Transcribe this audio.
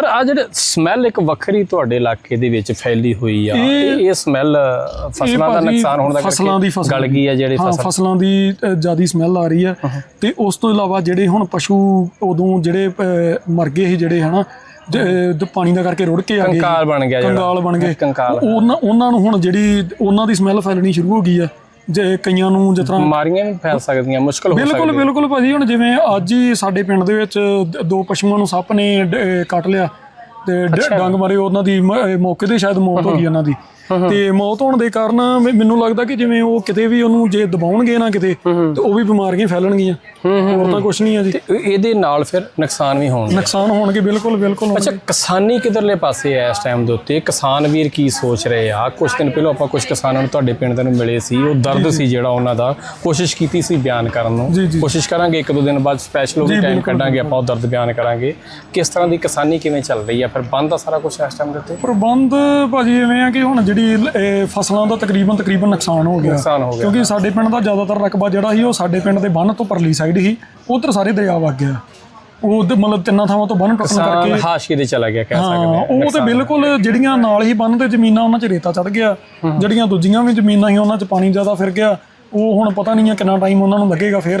ਪਰ ਆ ਜਿਹੜੇ ਸਮੈਲ ਇੱਕ ਵੱਖਰੀ ਤੁਹਾਡੇ ਇਲਾਕੇ ਦੇ ਵਿੱਚ ਫੈਲੀ ਹੋਈ ਆ ਇਹ- ਸਮੈਲ ਫਸਲਾਂ ਦਾ ਨੁਕਸਾਨ ਹੋਣ ਦਾ ਫਸਲਾਂ ਦੀ ਫਸਲ ਗਲ ਗਈ ਆ ਜਿਹੜੇ ਫਸਲ ਫਸਲਾਂ ਦੀ ਜ਼ਿਆਦਾ ਸਮੈਲ ਆ ਰਹੀ ਹੈ ਤੇ ਉਸ ਤੋਂ ਇਲਾਵਾ ਜਿਹੜੇ ਹੁਣ ਪਸ਼ੂ ਉਦੋਂ ਜਿਹੜੇ ਮਰ ਗਏ ਸੀ ਜਿਹੜੇ ਹਨਾ ਪਾਣੀ ਦਾ ਕਰਕੇ ਰੁੜ ਕੇ ਆ ਗਏ ਕੰਕਾਲ ਬਣ ਗਿਆ ਜਿਹੜਾ। ਕੰਗਾਲ ਬਣ ਗਏ। ਕੰਕਾਲ। ਉਹ- ਉਹਨਾਂ ਉਹਨਾਂ ਨੂੰ ਹੁਣ ਜਿਹੜੀ ਉਹਨਾਂ ਦੀ ਸਮੈਲ ਫੈਲਣੀ ਸ਼ੁਰੂ ਹੋ ਗਈ ਹੈ ਜੇ ਕਈਆਂ ਨੂੰ ਜਿਸ ਤਰ੍ਹਾਂ ਬਿਮਾਰੀਆਂ ਵੀ ਫੈਲ ਸਕਦੀਆਂ ਮੁਸ਼ਕਲ ਹੋ ਬਿਲਕੁਲ ਸਕਦੀ ਬਿਲਕੁਲ ਭਾਜੀ ਹੁਣ ਜਿਵੇਂ ਅੱਜ ਹੀ ਸਾਡੇ ਪਿੰਡ ਦੇ ਵਿੱਚ ਦ- ਪਸ਼ੂਆਂ ਨੂੰ ਸੱਪ ਨੇ ਕੱਟ ਲਿਆ। ਤੇ ਡ- ਡੰਗ ਮਾਰੇ ਉਹਨਾਂ ਦੀ ਮ- ਮੌਕੇ ਤੇ ਸ਼ਾਇਦ ਮੌਤ ਹੋ ਗਈ ਉਹਨਾਂ ਦੀ। ਤੇ ਮੌਤ ਹੋਣ ਦੇ ਕਾਰਨ ਮੈ- ਮੈਨੂੰ ਲੱਗਦਾ ਕਿ ਜਿਵੇਂ ਉਹ ਕਿਤੇ ਵੀ ਉਹਨੂੰ ਜੇ ਦਬਾਉਣਗੇ ਨਾ ਕਿਤੇ ਤੇ ਉਹ ਵੀ ਬਿਮਾਰੀਆਂ ਫੈਲਣਗੀਆਂ। ਹੋਰ ਤਾਂ ਕੁਝ ਨਹੀਂ ਹੈ ਜੀ। ਤੇ ਇਹਦੇ ਨਾਲ ਫਿਰ ਨੁਕਸਾਨ ਵੀ ਹੋਣਗੇ। ਨੁਕਸਾਨ ਹੋਣਗੇ ਬਿਲਕੁਲ ਬਿਲਕੁਲ ਅੱਛਾ ਕਿਸਾਨੀ ਕਿਧਰਲੇ ਪਾਸੇ ਆ ਇਸ ਟਾਈਮ ਦੇ ਉੱਤੇ? ਕਿਸਾਨ ਵੀਰ ਕੀ ਸੋਚ ਰਹੇ ਆ? ਕੁਝ ਦਿਨ ਪਹਿਲਾਂ ਆਪਾਂ ਕੁਝ ਕਿਸਾਨਾਂ ਨੂੰ ਤੁਹਾਡੇ ਪਿੰਡ ਦੇ ਨੂੰ ਮਿਲੇ ਸੀ। ਉਹ ਦਰਦ ਸੀ ਜਿਹੜਾ ਉਹਨਾਂ ਦਾ। ਕੋਸ਼ਿਸ਼ ਕੀਤੀ ਸੀ ਬਿਆਨ ਕਰਨ ਨੂੰ। ਜੀ। ਕੋਸ਼ਿਸ਼ ਕਰਾਂਗੇ ਇੱਕ ਦੋ ਦਿਨ ਬਾਅਦ ਸਪੈਸ਼ਲ ਉਹ ਵੀ ਟਾਈਮ ਕੱਢਾਂਗੇ ਆਪਾਂ ਉਹ ਦਰਦ ਬਿਆਨ ਕਰਾਂਗੇ। ਕਿਸ ਤਰ੍ਹਾਂ ਦੀ ਕਿਸਾਨੀ ਕਿਵੇਂ ਚੱਲ ਰਹੀ ਆ? ਫਿਰ ਬੰਦ ਆ ਸਾਰਾ ਕੁਝ ਇਸ ਟਾਈਮ ਦੇ ਉੱਤੇ? ਪ੍ਰਬੰਧ ਭਾਜੀ ਐਵੇਂ ਆ ਕਿ ਹੁਣ ਜਿਹੜੀ ਇਹ ਫਸਲਾਂ ਦਾ ਤਕਰੀਬਨ ਤਕਰੀਬਨ ਨੁਕਸਾਨ ਹੋ ਗਿਆ। ਨੁਕਸਾਨ ਹੋ ਗਿਆ ਕਿਉਂਕਿ ਸਾਡੇ ਪਿੰਡ ਦਾ ਜ਼ਿਆਦਾਤਰ ਰਕਬਾ ਜਿਹੜਾ ਸੀ ਉਹ ਸਾਡੇ ਪਿੰਡ ਦੇ ਬੰਨ ਤੋਂ ਪਰਲੀ ਸਾਈਡ ਸੀ ਉਧਰ ਸਾਰੇ ਦਰਿਆ ਵਗ ਗਿਆ। ਉਹ ਉਹਦੇ ਮਤਲਬ ਤਿੰਨਾਂ ਥਾਵਾਂ ਤੋਂ ਬੰਨ ਟੁੱਟਣ ਕਰਕੇ ਹਾਸ਼ੀਏ ਤੇ ਚਲਾ ਗਿਆ ਕਹਿ ਸਕਦੇ ਹਾਂ ਉਹ ਤੇ ਬਿਲਕੁਲ ਜਿਹੜੀਆਂ ਨਾਲ ਹੀ ਬੰਨ ਤੇ ਜ਼ਮੀਨਾਂ ਉਹਨਾਂ 'ਚ ਰੇਤਾ ਚੜ ਗਿਆ। ਜਿਹੜੀਆਂ ਦੂਜੀਆਂ ਵੀ ਜ਼ਮੀਨਾਂ ਸੀ ਉਹਨਾਂ 'ਚ ਪਾਣੀ ਜ਼ਿਆਦਾ ਫਿਰ ਗਿਆ। ਉਹ ਹੁਣ ਪਤਾ ਨਹੀਂ ਕਿੰਨਾ ਟਾਈਮ ਉਹਨਾਂ ਨੂੰ ਲੱਗੇਗਾ ਫਿਰ